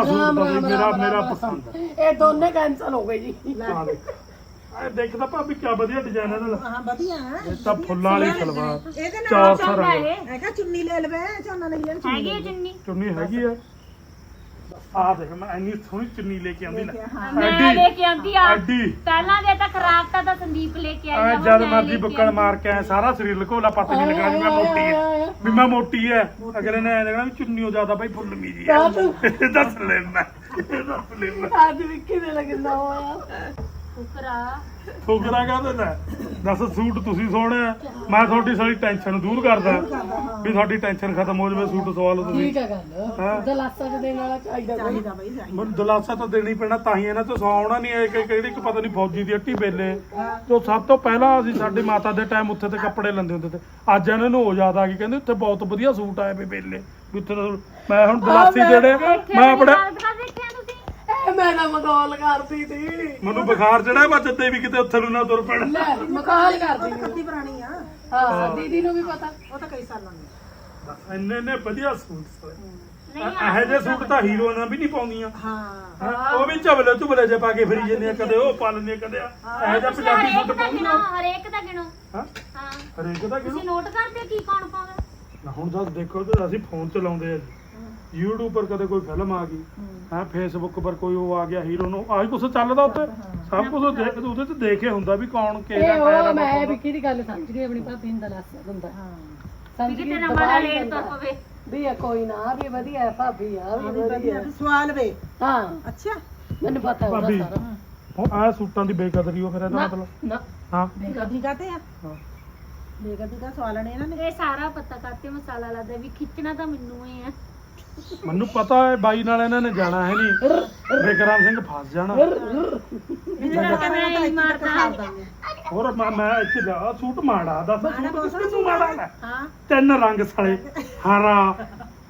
ਸੂਟ ਤਾਂ ਮੇਰਾ ਮੇਰਾ ਪਸੰਦ ਹੈ ਇਹ ਦੋਨੇ ਕੈਂਸਲ ਹੋ ਗਏ ਜੀ। ਆ ਦੇਖ। ਇਹ ਦੇਖਦਾ ਭਾਬੀ ਕੀ ਵਧੀਆ ਡਿਜ਼ਾਈਨ ਇਹਦਾ ਹਾਂ ਵਧੀਆ। ਹੈ ਇਹ ਤਾਂ ਫੁੱਲਾਂ ਵਾਲੀ ਸਲਵਾਰ। ਇਹਦੇ ਚਾਰ ਨਾਲ ਸੌ ਚੰਗਾ ਰੰਗ। ਇਹ। ਹੈਗਾ ਚੁੰਨੀ ਲੈ ਲਵੇ ਝੋਨਾ ਲਈ ਜਾਣ ਹੈਗੀ ਆ ਚੁੰਨੀ। ਚੁੰਨੀ ਹੈਗੀ ਆ। ਆ ਦੇਖ ਮੈਂ ਇੰਨੀ ਸੋਹਣੀ ਚੁੰਨੀ ਲੈ ਕੇ ਲੈ ਹਾਂ। ਮੈਂ ਐਡੀ- ਲੈ ਕੇ ਆਂਦੀ ਆ। ਐਡੀ। ਪਹਿਲਾਂ ਦੇ ਤਾਂ ਖਰਾਬ ਤਾਂ ਤਾਂ ਸੰਦੀਪ ਲੈ ਕੇ ਆਈ ਐ ਆ ਜਦ ਮਰਜ਼ੀ ਬੁੱਕਣ ਮਾਰ ਕੇ ਆਏ ਸਾਰਾ ਸਰੀਰ ਲਕੋਲਾ ਪੱਤ ਨਹੀਂ ਲਗਾ ਵੀ ਮੈਂ ਮੋਟੀ ਐ ਵੀ ਮੈਂ ਮੋਟੀ ਐ ਅਗਲੇ ਨੇ ਐ ਲੱਗਣਾ ਵੀ ਚੁੰਨੀਓ ਜ਼ਿਆਦਾ ਬਾਈ ਫੁੱਲ ਮੀਰੀ ਐ ਦੱਸ ਲੈਣਾ ਦੱਸ ਲੈਣਾ। ਅੱਜ ਵਿੱਕੀ ਦੇ ਲੱਗਦਾ ਹੋਇਆ। ਫੁਕਰਾ ਫੁਕਰਾ ਕਾਹਦੇ ਦਾ? ਦੱਸ ਸੂਟ ਤੁਸੀਂ ਸੋਹਣਾ ਮੈਂ ਤੁਹਾਡੀ ਸਾਰੀ ਟੈਨਸ਼ਨ ਦੂਰ ਕਰਦਾ। ਵੀ ਤੁਹਾਡੀ ਟੈਨਸ਼ਨ ਖਤਮ ਹੋ ਜਾਵੇ ਸੂਟ ਸਵਾ ਲਓ ਤੁਸੀਂ। ਠੀਕ ਆ ਗੱਲ। ਹਾਂ। ਦਲਾਸਾ ਚ ਦੇਣ ਵਾਲਾ ਚਾਹੀਦਾ ਕੋਈ। ਚਾਹੀਦਾ ਬਈ ਚਾਹੀਦਾ। ਮੈਨੂੰ ਦਲਾਸਾ ਤਾਂ ਦੇਣੀ ਪੈਣਾ ਤਾਂ ਹੀ ਇਹਨਾਂ ਤੋਂ ਸਵਾਉਣਾ ਨਹੀਂ ਹੈ ਕਿ ਕਿਹੜੀ ਕਿ ਪਤਾ ਨਹੀਂ ਫੌਜੀ ਦੀ ਹੱਟੀ ਬੇਲੇ ਤੋਂ ਸਭ ਤੋਂ ਪਹਿਲਾਂ ਅਸੀਂ ਸਾਡੀ ਮਾਤਾ ਦੇ ਟਾਈਮ ਉੱਥੇ ਤੇ ਕੱਪੜੇ ਲੈਂਦੇ ਹੁੰਦੇ ਤੇ। ਅੱਜ ਇਹਨਾਂ ਨੂੰ ਹੋ ਯਾਦ ਆ ਗਈ ਕਹਿੰਦੇ ਉੱਥੇ ਬਹੁਤ ਵਧੀਆ ਸੂਟ ਆਏ ਵੇ ਬੇਲੇ ਵੀ ਉੱਥੇ ਮੈਂ ਹੁਣ ਦਲਾਸੀ ਜਿਹੜੇ ਮੈਂ ਆਪਣੇ ਦੇਖਿਆ ਇਹ ਮੈਂ ਨਾ ਮਗੌਲ ਕਰਦੀ ਸੀ। ਮੈਨੂੰ ਬੁਖਾਰ ਚੜਿਆ ਵਾ ਜੱਦੇ ਵੀ ਕਿਤੇ ਉੱਥੇ ਨੂੰ ਨਾ ਤੁਰ ਪੈਣਾ। ਲੈ ਮਗੌਲ ਕਰਦੀ ਸੀ। ਪੁਰਾਣੀ ਆ। ਹਾਂ ਦੀਦੀ ਨੂੰ ਵੀ ਪਤਾ। ਉਹ ਤਾਂ ਕਈ ਸਾਲਾਂ ਦੀ। ਇੰਨੇ ਇੰਨੇ ਵਧੀਆ ਸੂਟ ਸੀ ਨਹੀਂ ਇਹੋ ਜਿਹੇ ਸੂਟ ਤਾਂ ਹੀਰੋਇਨਾਂ ਵੀ ਨਹੀਂ ਪਾਉਂਦੀਆਂ। ਹਾਂ। ਹੈਂ, ਉਹ ਵੀ ਝਬਲੇ ਝੁਬਲੇ ਜੇ ਪਾ ਕੇ ਫਿਰੀ ਜਾਂਦੇ ਆ ਕਦੇ ਉਹ ਪਾ ਲੈਂਦੇ ਆ ਕਦੇ ਆ। ਇਹੋ ਜਿਹਾ ਪੰਜਾਬੀ ਹਰੇਕ ਸੂਟ ਦਾ ਪਾਉਂਦੀਆਂ। ਗਿਣੋ ਹਰੇਕ ਦਾ ਗਿਣੋ। ਹਾਂ? ਹਾਂ। ਹਰੇਕ ਦਾ ਤੁਸੀਂ ਨੋਟ ਕਰਦੇ ਕੀ ਕੌਣ ਪਾਉਂਦਾ? ਨਾ ਹੁਣ ਤਾਂ ਦੇਖੋ ਤੇ ਅਸੀਂ ਫੋਨ ਚਲਾਉਂਦੇ ਆ ਜੀ। YouTube ਪਰ ਕਦੇ ਕੋਈ ਫਿਲਮ ਆ ਗਈ ਹਾਂ। Facebook ਪਰ ਕੋਈ ਉਹ ਆ ਗਿਆ ਹੀਰੋ ਨੂੰ ਆਹੀ ਕੁਛ ਚੱਲਦਾ ਉੱਤੇ ਸਭ ਕੁਝ ਉਹਦੇ ਤੇ ਦੇਖੇ ਹੁੰਦਾ ਵੀ ਕੌਣ ਕਿਹੜਾ ਇਹ ਉਹ ਮੈਂ ਆ ਵਿੱਕੀ ਦੀ ਗੱਲ ਸਮਝ ਗਈ ਆਪਣੀ ਭਾਬੀ ਨੂੰ ਦਲਾਸਾ ਹੁੰਦਾ ਹਾਂ। ਸਮਝ ਗਈ ਨਵਾਂ ਹੀ ਲੇਟ ਤਾਂ ਦਿੰਦਾ। ਪਵੇ ਵੀ ਇਹ ਕੋਈ ਨਾ ਵੀ ਵਧੀਆ ਹੈ ਭਾਬੀ ਆ ਵੀ ਵਧੀਆ। ਤੂੰ ਸਵਾਲ ਵੇ। ਹਾਂ। ਅੱਛਾ। ਮੈਨੂੰ ਪਤਾ ਉਹਦਾ ਭਾਬੀ। ਸਾਰਾ। ਹੁਣ ਆਹ ਸੂਟਾਂ ਦੀ ਬੇਕਦਰੀ ਉਹ ਫਿਰ ਇਹਦਾ ਨਾ ਮਤਲਬ? ਨਾ। ਹਾਂ। ਬੇਕਦੀ ਕਾਤੇ ਆ? ਹਾਂ। ਬੇਕਦੀ ਕਾ ਸਵਾਲਣੇ ਇਹਨਾਂ ਨੇ। ਇਹ ਸਾਰਾ ਪਤਾ ਕਰਤੇ ਮਸਾਲਾ ਲੱਗਦਾ ਵੀ ਖਿੱਚਣਾ ਤਾਂ ਮੈਨੂੰ ਹੀ ਆ। ਮੈਨੂੰ ਪਤਾ ਹੈ ਬਾਈ ਨਾਲ ਇਹਨਾਂ ਨੇ ਜਾਣਾ ਹੈ ਨਹੀਂ। ਵਿਕਰਮ ਸਿੰਘ ਫਸ ਜਾਣਾ। ਤਾਂ ਹੋਰ ਮੈਂ ਮੈਂ ਇੱਥੇ ਲਿਆ ਸੂਟ ਮਾੜਾ ਦੱਸ। ਸੂਟ ਬਹੁਤ ਕਿਸ ਨੂੰ ਮਾੜਾ ਹੈ। ਹਾਂ। ਤਿੰਨ ਰੰਗ ਸੜੇ ਹਰਾ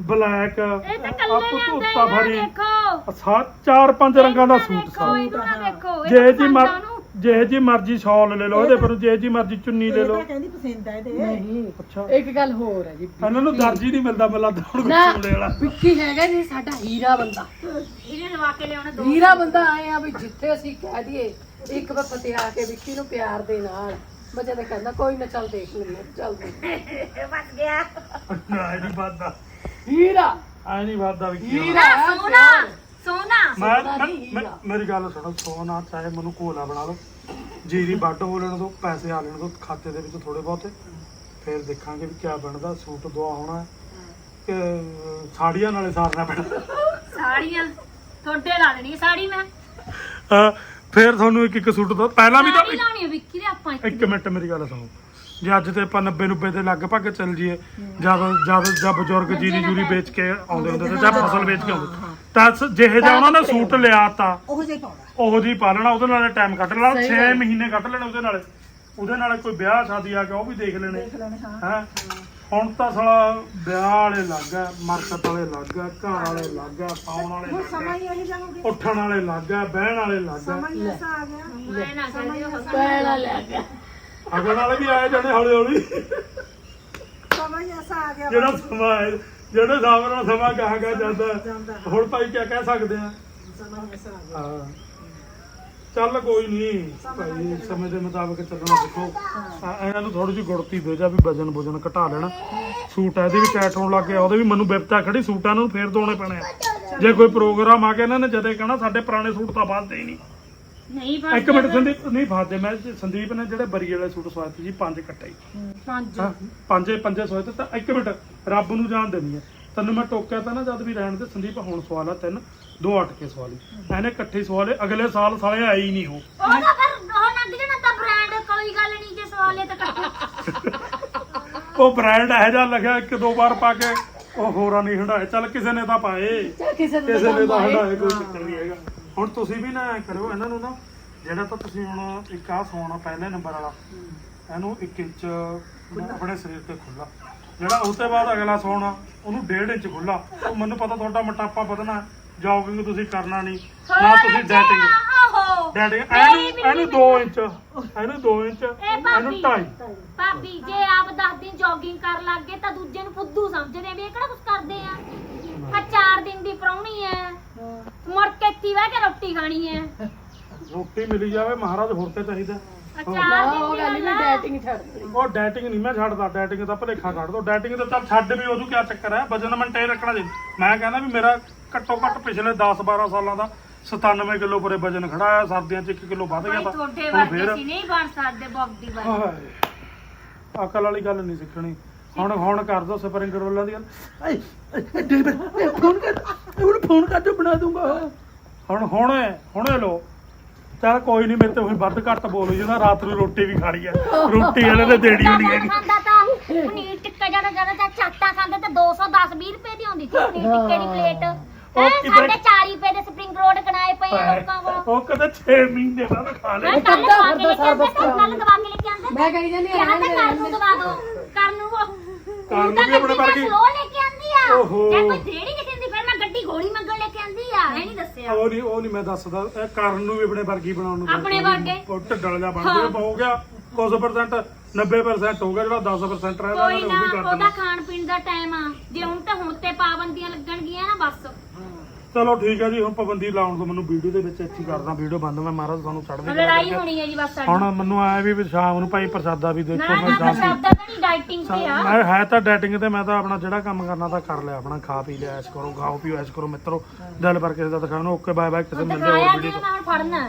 ਬਲੈਕ ਇਹ ਤਾਂ ਕੱਲੇ ਧੁੱਪਾ ਲਿਆਂਦੇ ਆ ਭਰੀ ਦੇਖੋ। ਸਾ ਚਾਰ ਪੰਜ ਰੰਗਾਂ ਦਾ ਸੂਟ ਦੇਖੋ ਸਾ ਇਹਨੂੰ ਨਾ ਦੇਖੋ। ਇਹ ਜੇ ਜੀ ਮਰ ਉਹਨੂੰ। ਜੇ ਜੀ ਮਰਜ਼ੀ ਸ਼ਾਲ ਲੈ ਲਓ ਇਹਦੇ ਪਰ ਜੇ ਜੀ ਮਰਜ਼ੀ ਚੁੰਨੀ ਲੈ ਇਹ ਲਓ। ਤਾਂ ਕਹਿੰਦੀ ਪਸੰਦ ਆ ਇਹਦੇ। ਨਹੀਂ ਅੱਛਾ। ਇੱਕ ਗੱਲ ਹੋਰ ਹੈ ਜੀ ਇਹਨਾਂ ਨੂੰ ਦਰਜੀ ਨਹੀਂ ਮਿਲਦਾ ਮੈਨੂੰ ਲੱਗਦਾ ਹੁਣ ਨਾ ਵਾਲਾ। ਵਿੱਕੀ ਹੈਗਾ ਜੀ ਸਾਡਾ ਹੀਰਾ ਬੰਦਾ। ਇਹਨੇ ਲਵਾ ਕੇ ਲਿਆਉਣਾ ਦੋ। ਹੀਰਾ ਬੰਦਾ ਆਏ ਆ ਵੀ ਜਿੱਥੇ ਅਸੀਂ ਕਹਿ ਦਈਏ ਇੱਕ ਵਾਰ ਫਤਿਆ ਕੇ ਵਿੱਕੀ ਨੂੰ ਪਿਆਰ ਦੇ ਨਾਲ। ਬੱਚੇ ਨੇ ਕਹਿੰਦਾ ਕੋਈ ਨਾ ਚੱਲ ਦੇਖ ਲੈਂਦੇ ਚੱਲ ਦੇਖ ਬਸ ਗਿਆ। ਨਾ ਇਹ ਨਹੀਂ ਵੱਧਦਾ। ਹੀਰਾ। ਐ ਨਹੀਂ ਵੱਧਦਾ ਵੀ ਕੀ ਹੀਰਾ ਹੋਣਾ। ਹੈ ਸੋਨਾ। ਪਿਆਰ। ਸੋਨਾ। ਮੈਂ ਸੋਨਾ ਮੈਂ- ਨਹੀਂ, ਮੈਂ- ਹੀਰਾ। ਮੇਰੀ ਗੱਲ ਸੁਣੋ ਸੋਨਾ ਚਾਹੇ ਮੈਨੂੰ ਕੋਲਾ ਬਣਾ ਲਓ ਜੀਰੀ ਵੱਢ ਹੋ ਲੈਣ ਤੋਂ ਪੈਸੇ ਆ ਲੈਣ ਤੋਂ ਖਾਤੇ ਦੇ ਵਿੱਚ ਥੋੜੇ ਬਹੁਤੇ। ਫਿਰ ਦੇਖਾਂਗੇ ਵੀ ਕਿਆ ਬਣਦਾ ਸੂਟ ਦਵਾ ਹੋਣਾ ਹੈ ਕਿ ਸਾੜੀਆਂ ਨਾਲੇ ਸਾਰਨਾ ਪੈਣਾ। ਸਾੜੀਆਂ ਤੁਹਾਡੇ ਲਾ ਦੇਣੀ ਆ ਸਾੜੀ ਮੈਂ। ਹਾਂ, ਫਿਰ ਤੁਹਾਨੂੰ ਇੱਕ ਇੱਕ ਸੂਟ ਦੋ ਪਹਿਲਾਂ ਵੀ ਤਾਂ ਸਾੜੀ ਲਾਉਣੀ ਆ ਵਿੱਕੀ ਦੇ ਆਪਾਂ ਇੱਕ ਇੱਕ ਮਿੰਟ ਮੇਰੀ ਗੱਲ ਸੁਣੋ। ਜੇ ਅੱਜ ਤੇ ਆਪਾਂ 90 90 ਦੇ ਲਗਭਗ ਚੱਲ ਜੀਏ ਜਦ ਜਦ ਜਦ ਬਜ਼ੁਰਗ ਜੀਰੀ ਜੂਰੀ ਵੇਚ ਕੇ ਆਉਂਦੇ ਹੁੰਦੇ ਤੇ ਜਾਂ ਫਸਲ ਵੇਚ ਕੇ ਆਉਂਦੇ। ਤਾਂ ਸ- ਜਿਹੇ ਜਿਹਾ ਉਹਨਾਂ ਨੇ ਸੂਟ ਲਿਆ ਤਾ ਉਹ ਜੇ ਪਾਉਣਾ। ਉਹੋ ਜੀ ਪਾ ਲੈਣਾ ਉਹਦੇ ਨਾਲ ਟਾਈਮ ਕੱਢ ਲੈਣਾ ਸਹੀ 6 ਗੱਲ। ਮਹੀਨੇ ਕੱਢ ਲੈਣੇ ਉਹਦੇ ਨਾਲ। ਉਹਦੇ ਨਾਲ ਕੋਈ ਵਿਆਹ ਸ਼ਾਦੀ ਆ ਗਿਆ ਉਹ ਵੀ ਦੇਖ ਲੈਣੇ। ਦੇਖ ਲੈਣੇ ਹਾਂ। ਹੈ? ਹੁਣ ਤਾਂ ਸਾਲਾ ਵਿਆਹ ਵਾਲੇ ਲੱਗ ਆ ਮਰਕਤ ਵਾਲੇ ਲੱਗ ਆ ਘਰ ਵਾਲੇ ਲੱਗ ਆ ਪਾਉਣ ਵਾਲੇ ਹੁਣ ਲੱਗ ਸਮਾਂ ਆ ਹੀ ਇਹੀ ਜਾਊਗੀ ਉੱਠਣ ਵਾਲੇ ਲੱਗ ਆ ਬਹਿਣ ਵਾਲੇ ਲੱਗ ਆ। ਸਮਾਂ ਹੀ ਐਸਾ ਆ ਗਿਆ। ਮੈਂ ਨਾ ਕਹਿੰਦੀ ਉਹ ਪੈਣਾ ਲੈ ਗਿਆ। ਅਗਣ ਵਾਲੇ ਵੀ ਆਏ ਜਾਣੇ ਹੌਲੀ ਹੌਲੀ। ਸਮਾਂ ਹੀ ਐਸਾ ਆ ਗਿਆ ਜਿਹੜਾ ਸਮਾਂ ਹੈ ਜਿਹੜੇ ਨਾਲ ਸਮਾਂ ਕਹਾ ਗਿਆ ਜਾਂਦਾ। ਹੁਣ ਭਾਈ ਕੀ ਕਹਿ ਸਕਦੇ ਆ? ਸਮਾਂ ਹੀ ਐਸਾ ਆ ਗਿਆ। ਹਾਂ। ਚੱਲ ਕੋਈ ਨਹੀਂ ਭਾਈ ਸਮੇਂ ਦੇ ਮੁਤਾਬਕ ਚੱਲਣਾ ਸਿੱਖੋ ਇਹਨਾਂ ਨੂੰ ਥੋੜੀ ਜਿਹੀ ਗੁੜਤੀ ਦੇ ਜਾ ਵੀ ਵਜਨ ਵਜਨ ਘਟਾ ਲੈਣਾ। ਸੂਟ ਇਹਦੇ ਵੀ ਟੈਟ ਹੋਣ ਲੱਗ ਗਿਆ ਉਹਦੇ ਵੀ ਮੈਨੂੰ ਬਿਪਤਾ ਖੜੀ ਸੂਟਾਂ ਨੂੰ ਫੇਰ ਦੋਣੇ ਪੈਣੇ ਆ। ਜੇ ਕੋਈ ਪ੍ਰੋਗਰਾਮ ਆ ਗਿਆ ਇਹਨਾਂ ਨੇ ਜਦੇ ਕਹਿਣਾ ਸਾਡੇ ਪੁਰਾਣੇ ਸੂਟ ਤਾਂ ਬਾਅਦ ਹੀ ਨਹੀਂ ਨਹੀਂ ਬਸ ਇੱਕ ਮਿੰਟ ਸੰਦੀਪ ਨਹੀਂ ਫਾਦੇ ਮੈਂ ਸੰਦੀਪ ਨੇ ਜਿਹੜੇ ਬਰੀ ਵਾਲੇ ਸੂਟ ਸਵਾਏ ਸੀ ਜੀ ਪੰਜ ਕੱਟੇ। ਪੰਜ। ਹਾਂ, ਪੰਜੇ ਪੰਜੇ ਸੋਏ ਤੇ ਤਾਂ ਇੱਕ ਮਿੰਟ ਰੱਬ ਨੂੰ ਜਾਣ ਦੇਣੀ ਹੈ। ਤੈਨੂੰ ਮੈਂ ਟੋਕਿਆ ਤਾਂ ਨਾ ਜਦ ਵੀ ਰਹਿਣ ਦੇ ਸੰਦੀਪ ਹੁਣ ਸਵਾਲ ਆ ਤਿੰਨ ਦੋ ਅਟਕੇ ਸਵਾਲੀ ਐਨੇ ਇਕੱਠੇ ਸਵਾਲੇ ਅਗਲੇ ਸਾਲ ਸਾਲੇ ਆਏ ਹੀ ਨਹੀਂ ਉਹ। ਉਹ ਤਾਂ ਫਿਰ ਉਹ ਲੱਗ ਜਾਣਾ ਤਾਂ ਬ੍ਰਾਂਡ ਕੋਈ ਗੱਲ ਨਹੀਂ ਜੇ ਸਵਾਲੇ ਤਾਂ ਕੱਟੋ ਉਹ ਬ੍ਰਾਂਡ ਇਹੋ ਜਿਹਾ ਲੱਗਿਆ ਇੱਕ ਦੋ ਵਾਰ ਪਾ ਕੇ ਉਹ ਹੋਰਾਂ ਨਹੀਂ ਹੰਡਾਏ। ਚੱਲ ਕਿਸੇ ਨੇ ਤਾਂ ਪਾਏ। ਕਿਸੇ ਨੇ ਤਾਂ। ਹੰਡਾਏ ਕੋਈ ਚੱਕਰ ਨਹੀਂ ਹੈਗਾ। ਹੁਣ ਤੁਸੀਂ ਵੀ ਨਾ ਐਂ ਕਰਿਓ ਇਹਨਾਂ ਨੂੰ ਨਾ ਜਿਹੜਾ ਤਾਂ ਤੁਸੀਂ ਹੁਣ ਇੱਕ ਆਹ ਸੋਨਾ ਪਹਿਲੇ ਨੰਬਰ ਵਾਲਾ ਇਹਨੂੰ 1 ਇੰਚ ਆਪਣੇ ਸਰੀਰ ਤੇ ਖੁੱਲਾ ਜਿਹੜਾ ਉਸ ਤੋਂ ਬਾਅਦ ਅਗਲਾ ਸੋਨਾ ਉਹਨੂੰ 1.5 ਇੰਚ ਖੁੱਲਾ ਉਹ ਮੈਨੂੰ ਪਤਾ ਤੁਹਾਡਾ ਮੋਟਾਪਾ ਵਧਣਾ ਜੋਗਿੰਗ ਤੁਸੀਂ ਕਰਨਾ ਨਹੀਂ ਨਾ ਤੁਸੀਂ ਡੈਟਿੰਗ ਆਹੋ। ਡੈਟਿੰਗ ਇਹਨੂੰ ਇਹਨੂੰ 2 ਇੰਚ ਇਹਨੂੰ 2 ਇੰਚ ਇਹਨੂੰ ਭਾਬੀ। 2.5 ਭਾਬੀ ਜੇ ਆਪ 10 ਦਿਨ ਜੋਗਿੰਗ ਕਰਨ ਲੱਗ ਗਏ ਤਾਂ ਦੂਜੇ ਨੂੰ ਫੁੱਦੂ ਸਮਝਦੇ ਆ ਵੀ ਇਹ ਕਿਹੜਾ ਕੁਝ ਕਰਦੇ ਆ। ਆ 4 ਦਿਨ ਦੀ ਪ੍ਰਾਹੁਣੀ ਐ। ਮੁੜ ਕੇ ਇੱਥੇ ਬਹਿ ਕੇ ਰੋਟੀ ਖਾਣੀ ਐ। ਰੋਟੀ ਮਿਲੀ ਜਾਵੇ ਮਹਾਰਾਜ ਹੋਰ ਤੇ ਚਾਹੀਦਾ। ਆ ਨਾ 4 ਉਹ ਗੱਲ ਦਿਨ ਵੀ ਦੀ ਡੈਟਿੰਗ ਛੱਡ ਦੇ ਉਹ ਡੈਟਿੰਗ ਨਹੀਂ ਮੈਂ ਛੱਡਦਾ ਡੈਟਿੰਗ ਦਾ ਭਲੇਖਾ ਕੱਢ ਦੋ। ਡੈਟਿੰਗ ਤਾਂ ਚੱਲ ਛੱਡ ਵੀ ਉਹਨੂੰ ਕੀ ਚੱਕਰ ਹੈ ਵਜਨ ਮੇਨਟੇਨ ਰੱਖਣਾ ਜੀ। ਮੈਂ ਕਹਿੰਦਾ ਵੀ ਮੇਰਾ ਘੱਟੋ ਘੱਟ ਪਿਛਲੇ 10 12 ਸਾਲਾਂ ਦਾ 97 ਕਿਲੋ ਪਰੇ ਵਜਨ ਖੜਾ ਆ ਸਰਦੀਆਂ 'ਚ 1 ਕਿਲੋ ਵੱਧ ਗਿਆ ਭਾਈ ਤਾਂ। ਤੁਹਾਡੇ ਹੁਣ ਵਰਗੇ ਫੇਰ ਸੀ ਨਹੀਂ ਬਣ ਸਕਦੇ ਬੌਬੀ ਵਾਲੇ ਹਾਏ ਅਕਲ ਵਾਲੀ ਗੱਲ ਨਹੀਂ ਸਿੱਖਣੀ। ਹੁਣ ਹੁਣ ਕਰ ਦੋ ਸਪਰਿੰਗ ਰੋਲਾਂ ਦੀ ਗੱਲ। ਆਏ ਫੋਨ ਕਰ ਹੁਣ ਫੋਨ ਕਰ ਦੋ ਬਣਾ ਦੂੰਗਾ। ਹੁਣ ਹੁਣੇ ਹੁਣੇ ਲੋ ਚੱਲ ਕੋਈ ਨਹੀਂ ਮੇਰੇ ਤੇ ਹੁਣ ਵੱਧ ਘੱਟ ਬੋਲੋ ਜੀ ਨਾ ਰਾਤ ਨੂੰ ਰੋਟੀ ਵੀ ਖਾਣੀ ਆ। ਰੋਟੀ ਵਾਲੇ ਨੇ ਦੇਣੀ ਹੋਣੀ ਹੈਗੀ। ਖਾਂਦਾ ਤਾਂ ਪਨੀਰ ਟਿੱਕਾ ਜਿਹੜਾ ਜਿਹੜਾ ਤਾਂ ਚਾਟਾ ਖਾਂਦਾ ਤਾਂ 210 20 ਰੁਪਏ ਦੀ ਹੁੰਦੀ ਸੀ ਪਨੀਰ ਟਿੱਕੇ ਦੀ ਪਲੇਟ। ਉਹ ਹੈ ਕਿਤੇ- ਸਾਡੇ 4 ਰੁਪਏ ਦੇ ਸਪਰਿੰਗ ਰੋਲ ਕਨਾਏ ਪਏ ਆ ਲੋਕਾਂ ਕੋਲ। ਉਹ ਕਦੇ 6 ਮਹੀਨੇ ਬਾਅਦ ਖਾ ਲੈ ਮੈਂ ਕੱਲ ਅੱਧਾ ਦਵਾ ਕੇ ਲੈ ਕੇ ਆਂਦਾ ਅੱਧਾ ਕੱਲ ਦਵਾ ਕੇ ਲੈ ਕੇ ਆਂਦਾ ਮੈਂ ਕਹੀ ਜਾਂਦੀ ਕਿਹਾ ਰਹਿਣ ਤਾਂ ਦੇ, ਕਰ ਰਹਿਣ ਨੂੰ ਦੇ। ਦਵਾ ਦੋ। ਕਰ ਨੂੰ ਉਹ ਕਰ ਨੂੰ ਵੀ ਆਪਣੇ ਵਰਗੀ। ਸਲੋ ਲੈ ਕੇ ਆਂਦੀ ਆ ਓਹੋ। ਜੇ ਕੋਈ ਦੇੜੀ ਨਹੀਂ ਦਿੰਦੀ ਫਿਰ ਮੈਂ ਗੱਡੀ ਗੋਲੀ ਮੰਗਣ ਲੈ ਕੇ ਆਂਦੀ ਆ ਇਹ ਨਹੀਂ ਦੱਸਿਆ ਉਹ ਨਹੀਂ ਉਹ ਨਹੀਂ ਮੈਂ ਦੱਸਦਾ ਇਹ ਕਰਨ ਨੂੰ ਵੀ ਆਪਣੇ ਵਰਗੀ ਬਣਾਉਣ ਨੂੰ ਆਪਣੇ। ਵਰਗੇ? ਉਹ ਢੱਡਲ ਜਾ ਬਣ ਹਾਂ। ਗਿਆ ਹੋ ਗਿਆ ਕੁਝ ਪਰਸੈਂਟ 90% ਹੋ ਗਿਆ ਜਿਹੜਾ 10% ਰਹਿ ਕੋਈ ਗਿਆ ਨਾ ਉਹ ਵੀ ਕਰ ਉਹਦਾ ਦੇਣਾ ਖਾਣ ਪੀਣ ਦਾ ਟਾਈਮ ਆ ਜੇ ਹੁਣ ਤੇ ਹੁਣ ਤੇ ਪਾਬੰਦੀਆਂ ਲੱਗਣਗੀਆਂ ਨਾ ਬਸ ਚਲੋ ਠੀਕ ਹੈ ਜੀ ਹੁਣ ਪਾਬੰਦੀ ਲਾਉਣ ਤੋਂ ਮੈਨੂੰ ਵੀਡੀਓ ਦੇ ਵਿੱਚ ਹੀ ਕਰਦਾ ਵੀਡੀਓ ਬੰਦ ਮੈਂ ਮਹਾਰਾਜ ਤੁਹਾਨੂੰ ਛੱਡ ਦੇ ਲੜਾਈ ਹੋਣੀ ਹੈ ਜੀ ਬਸ ਸਾਡੀ। ਹੁਣ ਮੈਨੂੰ ਆਇਆ ਵੀ ਸ਼ਾਮ ਨੂੰ ਭਾਈ ਪ੍ਰਸਾਦਾ ਵੀ ਦੇਖੋ ਮੈਂ ਨਾ ਸ਼ਾਮ ਸ਼ਬਦ ਤਾਂ ਨਹੀਂ ਡਾਈਟਿੰਗ ਤੇ ਆ। ਮੈਂ ਹੈ ਤਾਂ ਡੈਟਿੰਗ ਤੇ ਮੈਂ ਤਾਂ ਆਪਣਾ ਜਿਹੜਾ ਕੰਮ ਕਰਨਾ ਤਾਂ ਕਰ ਲਿਆ ਆਪਣਾ ਖਾ ਪੀ ਲਿਆ ਐਸ਼ ਕਰੋ ਖਾਓ ਪੀਓ ਐਸ਼ ਕਰੋ ਮਿੱਤਰੋ ਦਿਲ ਪਰ ਕਿਸੇ ਦਾ ਦਿਖਾਉਣਾ ਓਕੇ ਬਾਏ ਬਾਏ ਕਿਸੇ ਮਿਲਦੇ ਹੋਰ ਵੀਡੀਓ ਕਿ ਮੈਂ ਹੁਣ ਫੜਨਾ।